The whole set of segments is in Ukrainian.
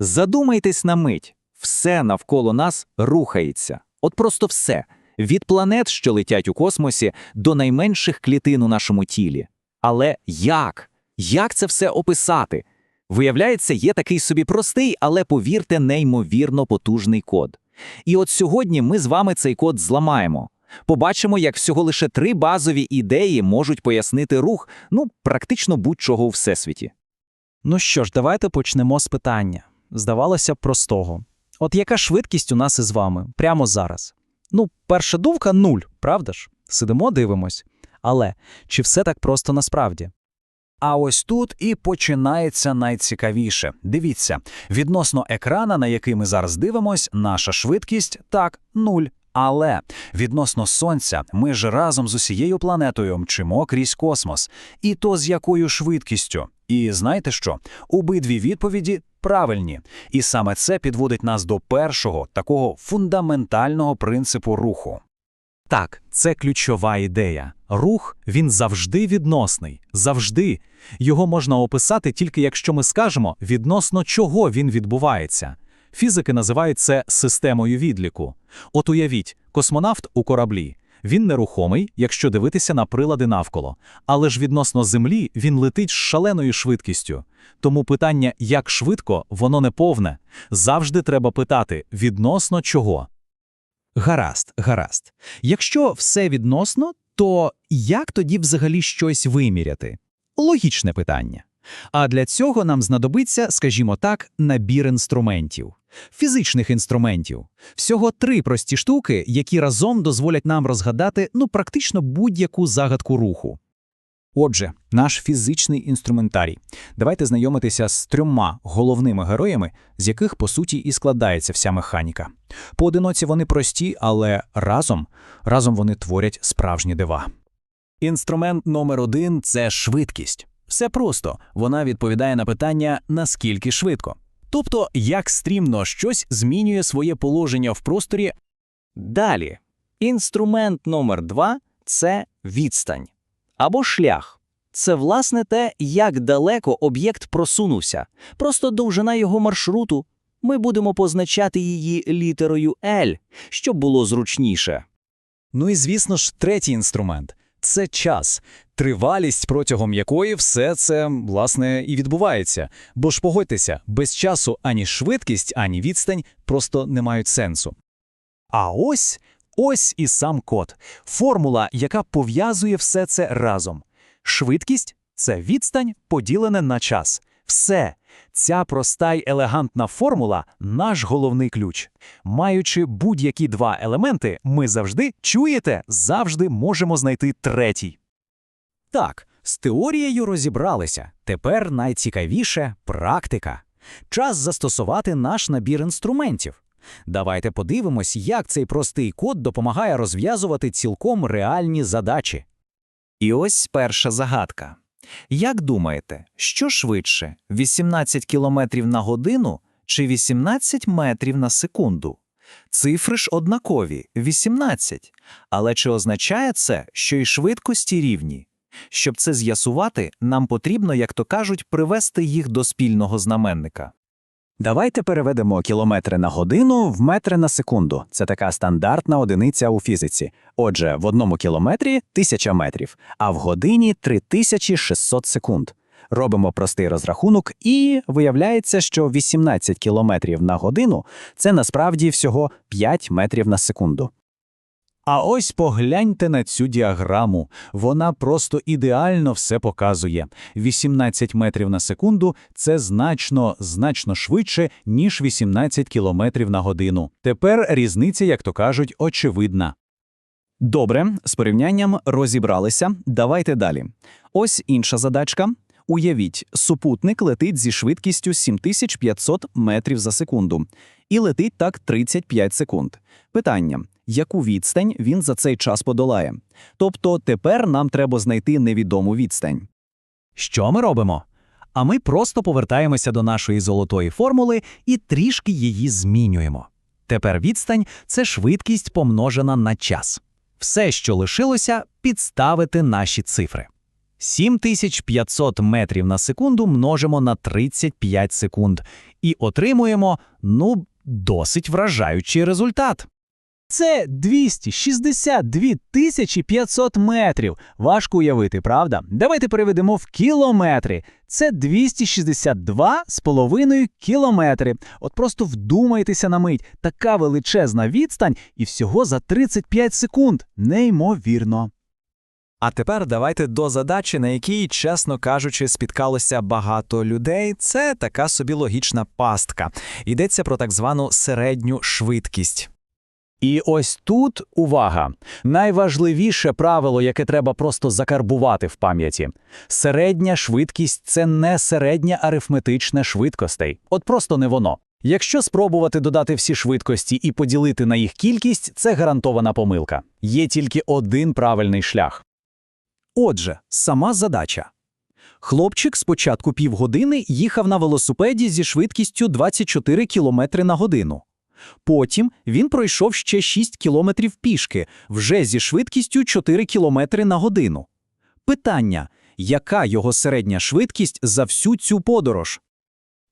Задумайтесь на мить, все навколо нас рухається. От просто все. Від планет, що летять у космосі, до найменших клітин у нашому тілі. Але як? Як це все описати? Виявляється, є такий собі простий, але повірте, неймовірно потужний код. І от сьогодні ми з вами цей код зламаємо. Побачимо, як всього лише три базові ідеї можуть пояснити рух, ну, практично будь-чого у всесвіті. Ну що ж, давайте почнемо з питання. Здавалося простого. От яка швидкість у нас із вами прямо зараз? Ну, перша думка нуль, правда ж? Сидимо, дивимось. Але чи все так просто насправді? А ось тут і починається найцікавіше. Дивіться, відносно екрана, на який ми зараз дивимось, наша швидкість так, нуль. Але відносно сонця, ми ж разом з усією планетою мчимо крізь космос. І то з якою швидкістю? І знаєте що? Обидві відповіді правильні. І саме це підводить нас до першого такого фундаментального принципу руху. Так, це ключова ідея. Рух він завжди відносний, завжди. Його можна описати тільки якщо ми скажемо, відносно чого він відбувається. Фізики називають це системою відліку. От уявіть, космонавт у кораблі. Він нерухомий, якщо дивитися на прилади навколо, але ж відносно Землі він летить з шаленою швидкістю. Тому питання, як швидко, воно не повне. Завжди треба питати, відносно чого. Гаразд, гаразд. Якщо все відносно, то як тоді взагалі щось виміряти? Логічне питання. А для цього нам знадобиться, скажімо так, набір інструментів, фізичних інструментів. Всього три прості штуки, які разом дозволять нам розгадати ну практично будь-яку загадку руху. Отже, наш фізичний інструментарій. Давайте знайомитися з трьома головними героями, з яких по суті і складається вся механіка. Поодиноці вони прості, але разом, разом вони творять справжні дива. Інструмент номер один це швидкість. Все просто вона відповідає на питання наскільки швидко. Тобто, як стрімно щось змінює своє положення в просторі Далі. Інструмент номер два це відстань або шлях. Це власне те, як далеко об'єкт просунувся, просто довжина його маршруту. Ми будемо позначати її літерою L, щоб було зручніше. Ну і звісно ж, третій інструмент це час, тривалість, протягом якої все це власне і відбувається. Бо ж погодьтеся, без часу ані швидкість, ані відстань просто не мають сенсу. А ось ось і сам код, формула, яка пов'язує все це разом. Швидкість це відстань, поділене на час. Все. Ця проста й елегантна формула наш головний ключ. Маючи будь-які два елементи, ми завжди чуєте, завжди можемо знайти третій. Так, з теорією розібралися. Тепер найцікавіше практика. Час застосувати наш набір інструментів. Давайте подивимось, як цей простий код допомагає розв'язувати цілком реальні задачі. І ось перша загадка. Як думаєте, що швидше 18 км на годину чи 18 метрів на секунду? Цифри ж однакові 18. Але чи означає це, що і швидкості рівні? Щоб це з'ясувати, нам потрібно, як то кажуть, привести їх до спільного знаменника. Давайте переведемо кілометри на годину в метри на секунду. Це така стандартна одиниця у фізиці. Отже, в одному кілометрі 1000 метрів, а в годині 3600 секунд. Робимо простий розрахунок, і виявляється, що 18 кілометрів на годину це насправді всього 5 метрів на секунду. А ось погляньте на цю діаграму. Вона просто ідеально все показує. 18 метрів на секунду це значно, значно швидше, ніж 18 кілометрів на годину. Тепер різниця, як то кажуть, очевидна. Добре, з порівнянням розібралися. Давайте далі. Ось інша задачка. Уявіть, супутник летить зі швидкістю 7500 метрів за секунду. І летить так 35 секунд. Питання: яку відстань він за цей час подолає? Тобто тепер нам треба знайти невідому відстань. Що ми робимо? А ми просто повертаємося до нашої золотої формули і трішки її змінюємо. Тепер відстань це швидкість помножена на час. Все, що лишилося, підставити наші цифри. 7500 метрів на секунду множимо на 35 секунд і отримуємо, ну, досить вражаючий результат. Це 262 тисячі 500 метрів. Важко уявити, правда? Давайте переведемо в кілометри. Це 262 з половиною кілометри. От просто вдумайтеся на мить. Така величезна відстань і всього за 35 секунд. Неймовірно. А тепер давайте до задачі, на якій, чесно кажучи, спіткалося багато людей. Це така собі логічна пастка. Йдеться про так звану середню швидкість. І ось тут увага. Найважливіше правило, яке треба просто закарбувати в пам'яті. Середня швидкість це не середня арифметична швидкостей. От просто не воно. Якщо спробувати додати всі швидкості і поділити на їх кількість, це гарантована помилка. Є тільки один правильний шлях. Отже, сама задача. Хлопчик спочатку півгодини їхав на велосипеді зі швидкістю 24 км на годину. Потім він пройшов ще 6 кілометрів пішки, вже зі швидкістю 4 км на годину. Питання, яка його середня швидкість за всю цю подорож?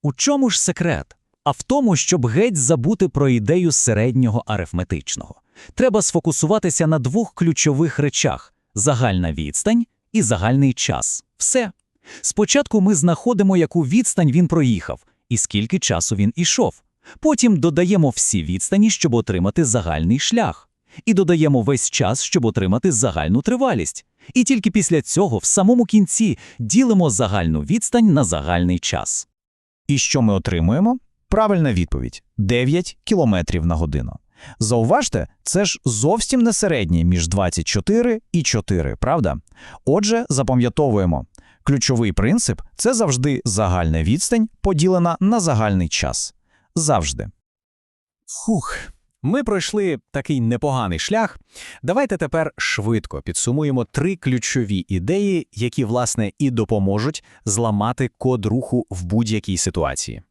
У чому ж секрет? А в тому, щоб геть забути про ідею середнього арифметичного. Треба сфокусуватися на двох ключових речах: загальна відстань і загальний час. Все. Спочатку ми знаходимо, яку відстань він проїхав і скільки часу він ішов. Потім додаємо всі відстані, щоб отримати загальний шлях. І додаємо весь час, щоб отримати загальну тривалість. І тільки після цього, в самому кінці, ділимо загальну відстань на загальний час. І що ми отримуємо? Правильна відповідь – 9 км на годину. Зауважте, це ж зовсім не середнє між 24 і 4, правда? Отже, запам'ятовуємо. Ключовий принцип – це завжди загальна відстань, поділена на загальний час. Завжди. Фух, ми пройшли такий непоганий шлях. Давайте тепер швидко підсумуємо три ключові ідеї, які, власне, і допоможуть зламати код руху в будь-якій ситуації.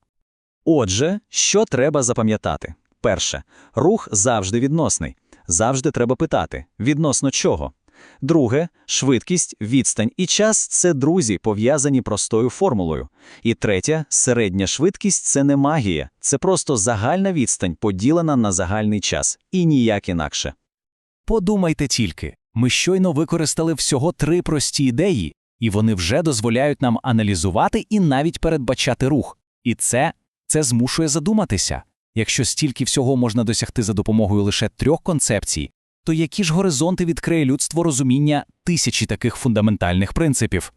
Отже, що треба запам'ятати? Перше, рух завжди відносний. Завжди треба питати, відносно чого. Друге, швидкість, відстань і час це друзі, пов'язані простою формулою. І третє, середня швидкість це не магія, це просто загальна відстань, поділена на загальний час, і ніяк інакше. Подумайте тільки, ми щойно використали всього три прості ідеї, і вони вже дозволяють нам аналізувати і навіть передбачати рух. І це, це змушує задуматися. Якщо стільки всього можна досягти за допомогою лише трьох концепцій, то які ж горизонти відкриє людство розуміння тисячі таких фундаментальних принципів?